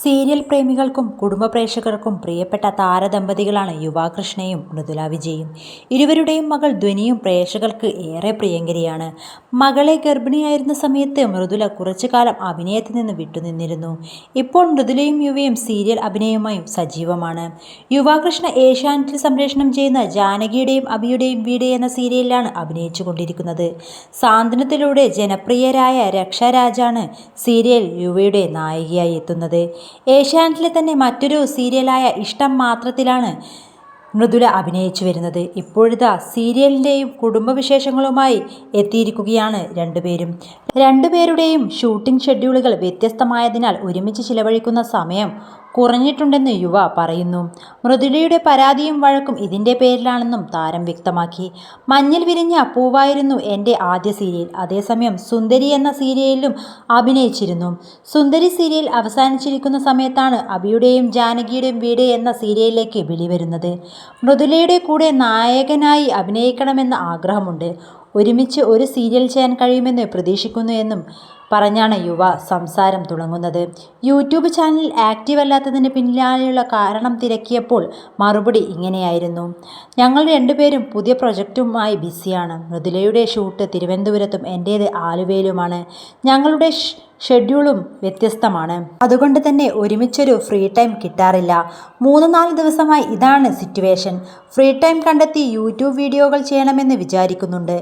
Serial പ്രേമികൾക്കും കുടുംബ പ്രേക്ഷകർക്കും പ്രിയപ്പെട്ട താരദമ്പതികളാണ് യുവാകൃഷ്ണയും മൃദുല വിജയും. ഇരുവരുടെയും മകൾ ധ്വനിയും പ്രേക്ഷകർക്ക് ഏറെ പ്രിയങ്കരിയാണ്. മകളെ ഗർഭിണിയായിരുന്ന സമയത്ത് മൃദുല കുറച്ചു കാലം അഭിനയത്തിൽ നിന്ന് വിട്ടുനിന്നിരുന്നു. ഇപ്പോൾ മൃദുലയും യുവയും സീരിയൽ അഭിനയവുമായും സജീവമാണ്. യുവാകൃഷ്ണ ഏഷ്യാനെറ്റിൽ സംപ്രേഷണം ചെയ്യുന്ന ജാനകിയുടെയും അഭിയുടെയും വീട് എന്ന സീരിയലിലാണ് അഭിനയിച്ചു കൊണ്ടിരിക്കുന്നത് സാന്ത്വനത്തിലൂടെ ജനപ്രിയരായ രക്ഷാരാജാണ് സീരിയൽ യുവയുടെ നായികയായി എത്തുന്നത്. ഏഷ്യാനെറ്റിലെ തന്നെ മറ്റൊരു സീരിയലായ ഇഷ്ടം മാത്രത്തിലാണ് മൃദുല അഭിനയിച്ചു വരുന്നത്. ഇപ്പോഴിതാ സീരിയലിന്റെയും കുടുംബവിശേഷങ്ങളുമായി എത്തിയിരിക്കുകയാണ് രണ്ടുപേരും. രണ്ടുപേരുടെയും ഷൂട്ടിംഗ് ഷെഡ്യൂളുകൾ വ്യത്യസ്തമായതിനാൽ ഒരുമിച്ച് ചിലവഴിക്കുന്ന സമയം കുറഞ്ഞിട്ടുണ്ടെന്ന് യുവ പറയുന്നു. മൃദുലയുടെ പരാതിയും വഴക്കും ഇതിന്റെ പേരിലാണെന്നും താരം വ്യക്തമാക്കി. മഞ്ഞിൽ വിരിഞ്ഞ പൂവായിരുന്നു എന്റെ ആദ്യ സീരിയൽ. അതേസമയം സുന്ദരി എന്ന സീരിയലിലും അഭിനയിച്ചിരുന്നു. സുന്ദരി സീരിയൽ അവസാനിച്ചിരിക്കുന്ന സമയത്താണ് അബിയുടെയും ജാനകിയുടെയും വീട് എന്ന സീരിയലിലേക്ക് വിളി വരുന്നത് മൃദുലയുടെ കൂടെ നായകനായി അഭിനയിക്കണമെന്ന ആഗ്രഹമുണ്ട്. ഒരുമിച്ച് ഒരു സീരിയൽ ചെയ്യാൻ കഴിയുമെന്ന് പ്രതീക്ഷിക്കുന്നു എന്നും പറഞ്ഞാണ് യുവ സംസാരം തുടങ്ങുന്നത്. യൂട്യൂബ് ചാനൽ ആക്റ്റീവ് അല്ലാത്തതിന് പിന്നിലായുള്ള കാരണം തിരക്കിയപ്പോൾ മറുപടി ഇങ്ങനെയായിരുന്നു. ഞങ്ങൾ രണ്ടുപേരും പുതിയ പ്രൊജക്റ്റുമായി ബിസിയാണ്. മൃദുലയുടെ ഷൂട്ട് തിരുവനന്തപുരത്തും എന്റേത് ആലുവയിലുമാണ്. ഞങ്ങളുടെ ഷെഡ്യൂളും വ്യത്യസ്തമാണ്. അതുകൊണ്ട് തന്നെ ഒരുമിച്ചൊരു ഫ്രീ ടൈം കിട്ടാറില്ല. മൂന്ന് നാല് ദിവസമായി ഇതാണ് സിറ്റുവേഷൻ. ഫ്രീ ടൈം കണ്ടെത്തി യൂട്യൂബ് വീഡിയോകൾ ചെയ്യണമെന്ന് വിചാരിക്കുന്നുണ്ട്.